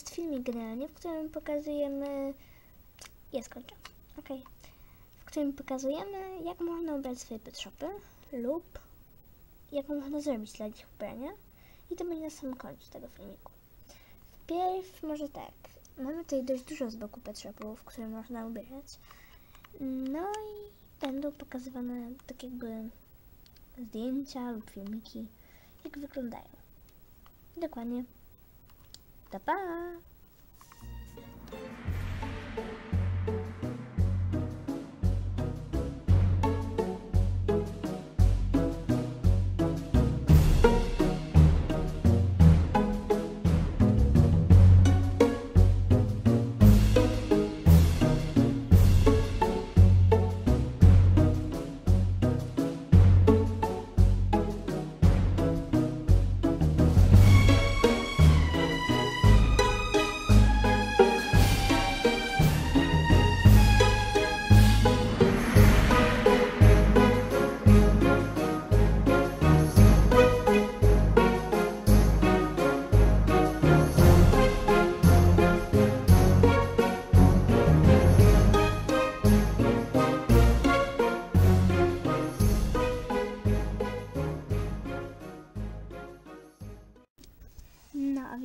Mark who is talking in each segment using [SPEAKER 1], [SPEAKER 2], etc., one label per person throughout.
[SPEAKER 1] jest filmik generalnie, w którym pokazujemy... Ja skończę. Okej. W którym pokazujemy, jak można ubrać swoje pet shopy lub jak można zrobić dla nich ubrania. I to będzie na samym końcu tego filmiku. Wpierw może tak. Mamy tutaj dość dużo z boku pet shopów, które można ubierać. No i będą pokazywane tak jakby zdjęcia lub filmiki, jak wyglądają. Dokładnie. Pa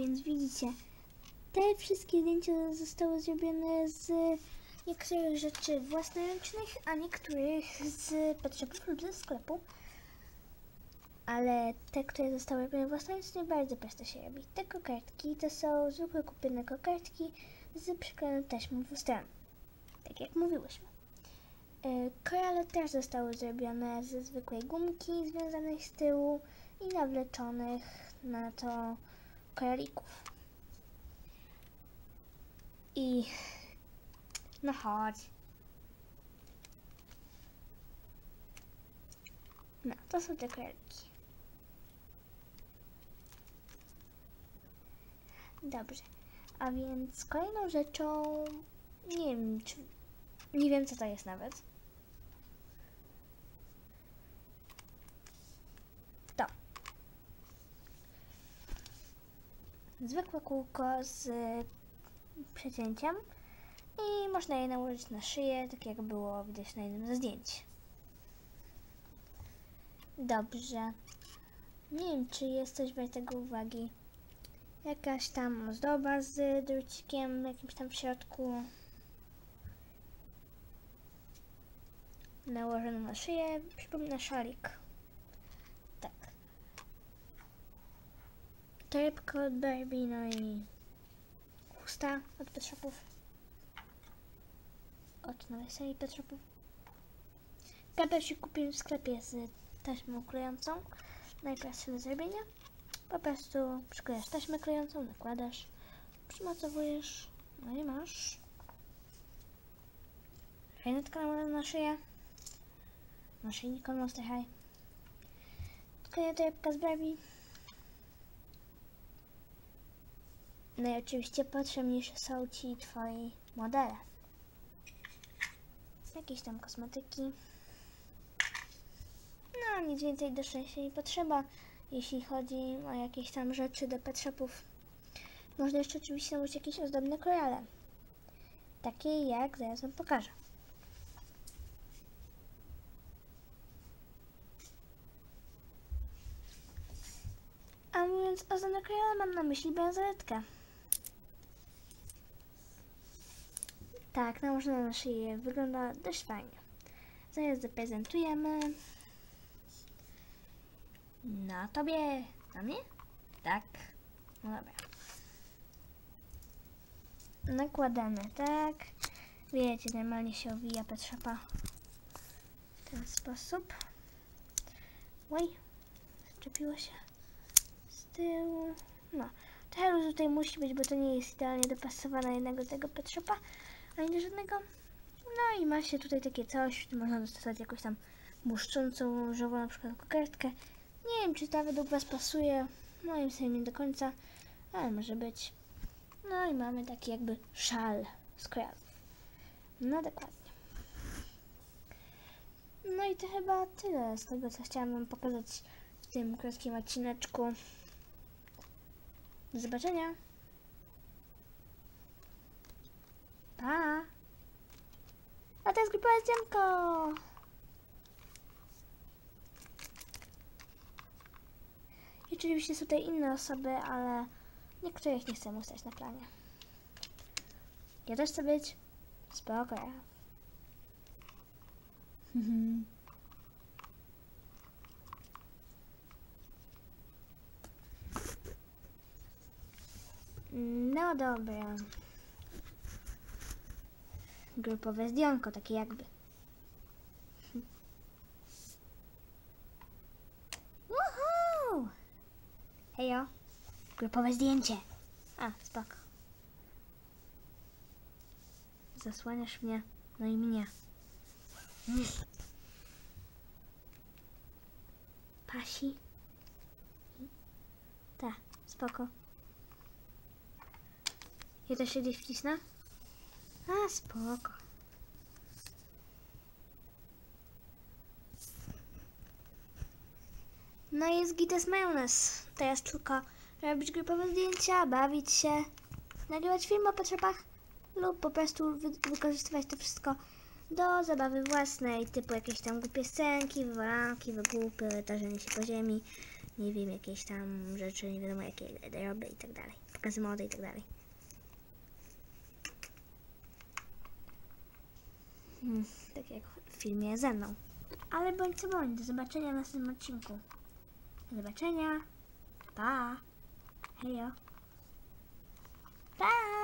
[SPEAKER 1] więc widzicie, te wszystkie zdjęcia zostały zrobione z niektórych rzeczy własnoręcznych, a niektórych z shopów lub ze sklepu. Ale te, które zostały robione własnoręcznie, bardzo prosto się robi. Te kokardki to są zwykłe kupione kokardki z przyklejoną taśmą w stronę. Tak jak mówiłyśmy. E, Korale też zostały zrobione ze zwykłej gumki związanej z tyłu i nawleczonych na to koralików. I no chodź. No, to są te koraliki. Dobrze. A więc kolejną rzeczą, nie wiem, czy, nie wiem co to jest nawet. Zwykłe kółko z przecięciem i można je nałożyć na szyję, tak jak było widać na jednym ze zdjęć. Dobrze. Nie wiem, czy jest coś wartego uwagi. Jakaś tam ozdoba z drucikiem jakimś tam w środku. Nałożono na szyję, przypomina szalik. Torebka od Barbie, no i chusta od Pet Shopów. Od nowej serii Pet Shopów. Kapesik kupiłem w sklepie z taśmą klejącą. Najprostsze do zrobienia. Po prostu przyklejasz taśmę klejącą, nakładasz, przymocowujesz, no i masz nałożona na szyję. Naszyjnik od Monster High. Kleję torebka z Barbie. No i oczywiście potrzebniejsze są Ci Twoi modele. Jakieś tam kosmetyki. No, nic więcej do szczęścia nie potrzeba, jeśli chodzi o jakieś tam rzeczy do pet shopów. Można jeszcze oczywiście zamówić jakieś ozdobne korale. Takie jak zaraz Wam pokażę. A mówiąc ozdobne korale, mam na myśli bransoletkę. Tak, nałożona na szyję wygląda dość fajnie. Zaraz zaprezentujemy. Na tobie. Na mnie? Tak. No dobra. Nakładamy tak. Wiecie, normalnie się owija pet shopa w ten sposób. Oj, zaczepiło się z tyłu. No, trochę tutaj musi być, bo to nie jest idealnie dopasowane jednego tego pet ani do żadnego. No i ma się tutaj takie coś, można dostosować jakąś tam błyszczącą, różową na przykład kokardkę. Nie wiem, czy ta według Was pasuje. Moim zdaniem nie do końca, ale może być. No i mamy taki jakby szal z kojalów. No dokładnie. No i to chyba tyle z tego, co chciałam Wam pokazać w tym krótkim odcineczku. Do zobaczenia. Pa! A to jest grupowe zdjętko! I oczywiście są tutaj inne osoby, ale niektórych nie chcę ustać na planie. Ja też chcę być. Spoko, ja. No dobra. Grupowe zdjątko, takie jakby. Woohoo! Hejo. Grupowe zdjęcie. A, spoko. Zasłaniasz mnie, no i mnie. Pasi. Tak, spoko. Ja się gdzieś wcisnę? A, spoko. No i jest gites majonez. Teraz tylko robić grupowe zdjęcia, bawić się, nagrywać film o potrzebach lub po prostu wy- wykorzystywać to wszystko do zabawy własnej, typu jakieś tam głupie scenki, wywalanki, wygłupy, tarzenie się po ziemi, nie wiem, jakieś tam rzeczy, nie wiadomo jakie robię i tak dalej, pokazy mody i tak dalej. Tak jak w filmie ze mną. Ale bądź co bądź, do zobaczenia w następnym odcinku. Do zobaczenia. Pa. Hejo. Pa.